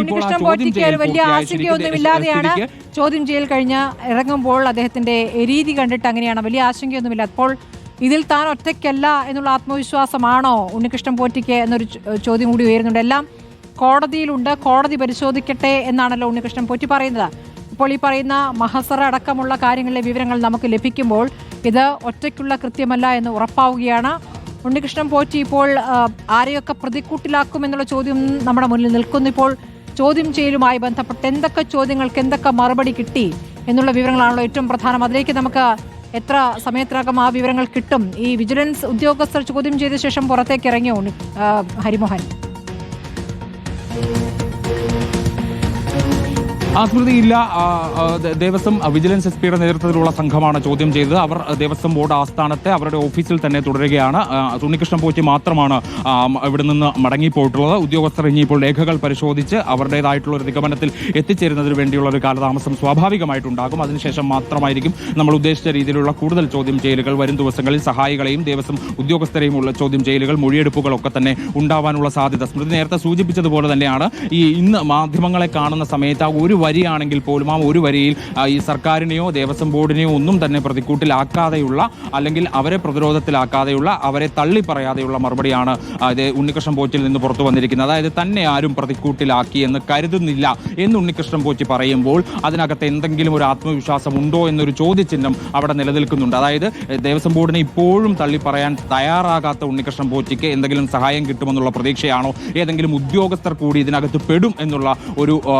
ഉണ്ണികൃഷ്ണൻ ചോദ്യം പോറ്റിക്ക് ചെയ്യൽ ഒരു വലിയ ആശങ്കയൊന്നുമില്ലാതെയാണ് ചോദ്യം ചെയ്യൽ കഴിഞ്ഞ് ഇറങ്ങുമ്പോൾ അദ്ദേഹത്തിന്റെ രീതി കണ്ടിട്ട് അങ്ങനെയാണ്. വലിയ ആശങ്കയൊന്നുമില്ല. അപ്പോൾ ഇതിൽ താൻ ഒറ്റയ്ക്കല്ല എന്നുള്ള ആത്മവിശ്വാസമാണോ ഉണ്ണികൃഷ്ണൻ പോറ്റിക്ക് എന്നൊരു ചോദ്യം കൂടി ഉയരുന്നുണ്ട്. എല്ലാം കോടതിയിലുണ്ട്. കോടതി പരിശോധിക്കട്ടെ എന്നാണല്ലോ ഉണ്ണികൃഷ്ണൻ പോറ്റി പറയുന്നത്. ഇപ്പോൾ ഈ പറയുന്ന മഹസറ അടക്കമുള്ള കാര്യങ്ങളിലെ വിവരങ്ങൾ നമുക്ക് ലഭിക്കുമ്പോൾ ഇത് ഒറ്റയ്ക്കുള്ള കൃത്യമല്ല എന്ന് ഉറപ്പാവുകയാണ്. ഉണ്ണികൃഷ്ണൻ പോറ്റി ഇപ്പോൾ ആരെയൊക്കെ പ്രതിക്കൂട്ടിലാക്കും എന്നുള്ള ചോദ്യം നമ്മുടെ മുന്നിൽ നിൽക്കുന്നു. ഇപ്പോൾ ചോദ്യം ചെയ്യലുമായി ബന്ധപ്പെട്ട് എന്തൊക്കെ ചോദ്യങ്ങൾക്ക് എന്തൊക്കെ മറുപടി കിട്ടി എന്നുള്ള വിവരങ്ങളാണല്ലോ ഏറ്റവും പ്രധാനം. അതിലേക്ക് നമുക്ക് എത്ര സമയത്തിനകം ആ വിവരങ്ങൾ കിട്ടും? ഈ വിജിലൻസ് ഉദ്യോഗസ്ഥർ ചോദ്യം ചെയ്ത ശേഷം പുറത്തേക്ക് ഇറങ്ങിയോ ഹരിമോഹൻ? ആ സ്മൃതി ഇല്ല ആ, ആ, ദേവസ്വം വിജിലൻസ് എസ് പിയുടെ നേതൃത്വത്തിലുള്ള സംഘമാണ് ചോദ്യം ചെയ്തത്. അവർ ദേവസ്വം ബോർഡ് ആസ്ഥാനത്തെ അവരുടെ ഓഫീസിൽ തന്നെ തുടരുകയാണ്. ഉണ്ണികൃഷ്ണൻ പോറ്റി മാത്രമാണ് ഇവിടെ നിന്ന് മടങ്ങിപ്പോയിട്ടുള്ളത്. ഉദ്യോഗസ്ഥർ ഇനിയിപ്പോൾ രേഖകൾ പരിശോധിച്ച് അവരുടേതായിട്ടുള്ള ഒരു നിഗമനത്തിൽ എത്തിച്ചേരുന്നതിന് വേണ്ടിയുള്ള ഒരു കാലതാമസം സ്വാഭാവികമായിട്ടുണ്ടാകും. അതിനുശേഷം മാത്രമായിരിക്കും നമ്മൾ ഉദ്ദേശിച്ച രീതിയിലുള്ള കൂടുതൽ ചോദ്യം ചെയ്യലുകൾ. വരും ദിവസങ്ങളിൽ സഹായികളെയും ദേവസ്വം ഉദ്യോഗസ്ഥരെയും ഉള്ള ചോദ്യം ചെയ്യലുകൾ മൊഴിയെടുപ്പുകളൊക്കെ തന്നെ ഉണ്ടാവാനുള്ള സാധ്യത. സ്മൃതി നേരത്തെ സൂചിപ്പിച്ചതുപോലെ തന്നെയാണ് ഈ ഇന്ന് മാധ്യമങ്ങളെ കാണുന്ന സമയത്ത് ഒരു വരിയാണെങ്കിൽ പോലും ആ ഒരു വരിയിൽ ഈ സർക്കാരിനെയോ ദേവസ്വം ബോർഡിനെയോ ഒന്നും തന്നെ പ്രതിക്കൂട്ടിലാക്കാതെയുള്ള അല്ലെങ്കിൽ അവരെ പ്രതിരോധത്തിലാക്കാതെയുള്ള അവരെ തള്ളി പറയാതെയുള്ള മറുപടിയാണ് അത് ഉണ്ണികൃഷ്ണൻ പോച്ചിൽ നിന്ന് പുറത്തു വന്നിരിക്കുന്നത്. അതായത് തന്നെ ആരും പ്രതിക്കൂട്ടിലാക്കി എന്ന് കരുതുന്നില്ല എന്ന് ഉണ്ണികൃഷ്ണൻ പോച്ചി പറയുമ്പോൾ അതിനകത്ത് എന്തെങ്കിലും ഒരു ആത്മവിശ്വാസം ഉണ്ടോ എന്നൊരു ചോദ്യചിഹ്നം അവിടെ നിലനിൽക്കുന്നുണ്ട്. അതായത് ദേവസ്വം ബോർഡിനെ ഇപ്പോഴും തള്ളി പറയാൻ തയ്യാറാകാത്ത ഉണ്ണികൃഷ്ണൻ പോച്ചിക്ക് എന്തെങ്കിലും സഹായം കിട്ടുമെന്നുള്ള പ്രതീക്ഷയാണോ? ഏതെങ്കിലും ഉദ്യോഗസ്ഥർ കൂടി ഇതിനകത്ത് പെടും എന്നുള്ള ഒരു ആ,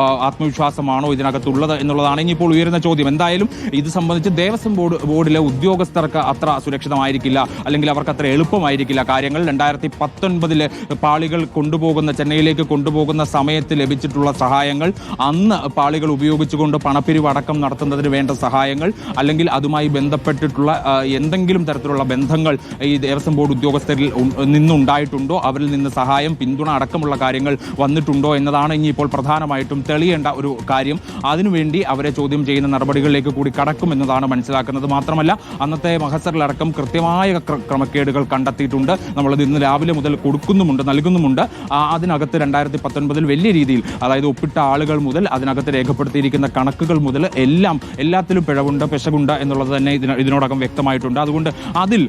ആത്മവിശ്വാസമാണോ ഇതിനകത്തുള്ളത് എന്നുള്ളതാണ് ഇനിയിപ്പോൾ ഉയരുന്ന ചോദ്യം. എന്തായാലും ഇത് സംബന്ധിച്ച് ദേവസ്വം ബോർഡ് ബോർഡിലെ ഉദ്യോഗസ്ഥർക്ക് അത്ര സുരക്ഷിതമായിരിക്കില്ല. അല്ലെങ്കിൽ അവർക്ക് അത്ര എളുപ്പമായിരിക്കില്ല കാര്യങ്ങൾ. രണ്ടായിരത്തി പത്തൊൻപതിലെ പാളികൾ കൊണ്ടുപോകുന്ന ചെന്നൈയിലേക്ക് കൊണ്ടുപോകുന്ന സമയത്ത് ലഭിച്ചിട്ടുള്ള സഹായങ്ങൾ അന്ന് പാളികൾ ഉപയോഗിച്ചുകൊണ്ട് പണപ്പിരിവ് അടക്കം നടത്തുന്നതിന് വേണ്ട സഹായങ്ങൾ അല്ലെങ്കിൽ അതുമായി ബന്ധപ്പെട്ടിട്ടുള്ള എന്തെങ്കിലും തരത്തിലുള്ള ബന്ധങ്ങൾ ഈ ദേവസ്വം ബോർഡ് ഉദ്യോഗസ്ഥരിൽ നിന്നുണ്ടായിട്ടുണ്ടോ? അവരിൽ നിന്ന് സഹായം പിന്തുണ അടക്കമുള്ള കാര്യങ്ങൾ വന്നിട്ടുണ്ടോ എന്നതാണ് ഇനിയിപ്പോൾ പ്രധാനമായിട്ടും തെളിയേണ്ട ഒരു കാര്യം അതിനുവേണ്ടി അവരെ ചോദ്യം ചെയ്യുന്ന നടപടികളിലേക്ക് കൂടി കടക്കും എന്നതാണ് മനസ്സിലാക്കുന്നത്. മാത്രമല്ല അന്നത്തെ മഹസറിലടക്കം കൃത്യമായ ക്ര- ക്രമക്കേടുകൾ കണ്ടെത്തിയിട്ടുണ്ട്. നമ്മളത് ഇന്ന് രാവിലെ മുതൽ കൊടുക്കുന്നുമുണ്ട് നൽകുന്നുമുണ്ട്. അതിനകത്ത് രണ്ടായിരത്തി പത്തൊൻപതിൽ വലിയ രീതിയിൽ അതായത് ഒപ്പിട്ട ആളുകൾ മുതൽ അതിനകത്ത് രേഖപ്പെടുത്തിയിരിക്കുന്ന കണക്കുകൾ മുതൽ എല്ലാം എല്ലാത്തിലും പിഴവുണ്ട് പിശകുണ്ട് എന്നുള്ളത് തന്നെ ഇതിനോടകം വ്യക്തമായിട്ടുണ്ട്. അതുകൊണ്ട് അതിൽ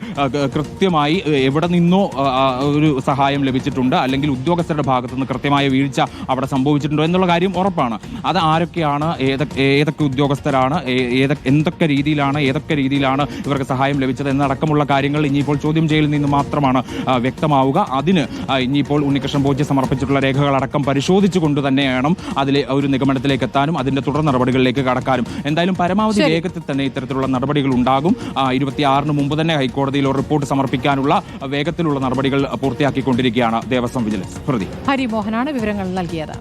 കൃത്യമായി എവിടെ നിന്നോ ആ, ആ, ഒരു സഹായം ലഭിച്ചിട്ടുണ്ട്. അല്ലെങ്കിൽ ഉദ്യോഗസ്ഥരുടെ ഭാഗത്തുനിന്ന് കൃത്യമായ വീഴ്ച അവിടെ സംഭവിച്ചിട്ടുണ്ടോ എന്നുള്ള കാര്യം ഉറപ്പാണ്. അത് ആരൊക്കെയാണ് ഏതൊക്കെ ഏതൊക്കെ ഉദ്യോഗസ്ഥരാണ് ഏതൊക്കെ എന്തൊക്കെ രീതിയിലാണ് ഏതൊക്കെ രീതിയിലാണ് ഇവർക്ക് സഹായം ലഭിച്ചത് എന്നടക്കമുള്ള കാര്യങ്ങൾ ഇനിയിപ്പോൾ ചോദ്യം ചെയ്യലിൽ നിന്ന് മാത്രമാണ് വ്യക്തമാവുക. അതിന് ഇനിയിപ്പോൾ ഉണ്ണികൃഷ്ണൻ പോറ്റി സമർപ്പിച്ചിട്ടുള്ള രേഖകളടക്കം പരിശോധിച്ചുകൊണ്ട് തന്നെ വേണം അതിലെ ഒരു നിഗമനത്തിലേക്ക് എത്താനും അതിന്റെ തുടർ നടപടികളിലേക്ക് കടക്കാനും. എന്തായാലും പരമാവധി. വേഗത്തിൽ തന്നെ ഇത്തരത്തിലുള്ള നടപടികൾ ഉണ്ടാകും. ഇരുപത്തിയാറിന് മുമ്പ് തന്നെ ഹൈക്കോടതിയിൽ ഒരു റിപ്പോർട്ട് സമർപ്പിക്കാനുള്ള വേഗത്തിലുള്ള നടപടികൾ പൂർത്തിയാക്കിക്കൊണ്ടിരിക്കുകയാണ് ദേവസ്വം വിജിലൻസ്. പ്രതി. ഹരിമോഹനാണ് വിവരങ്ങൾ നൽകിയത്.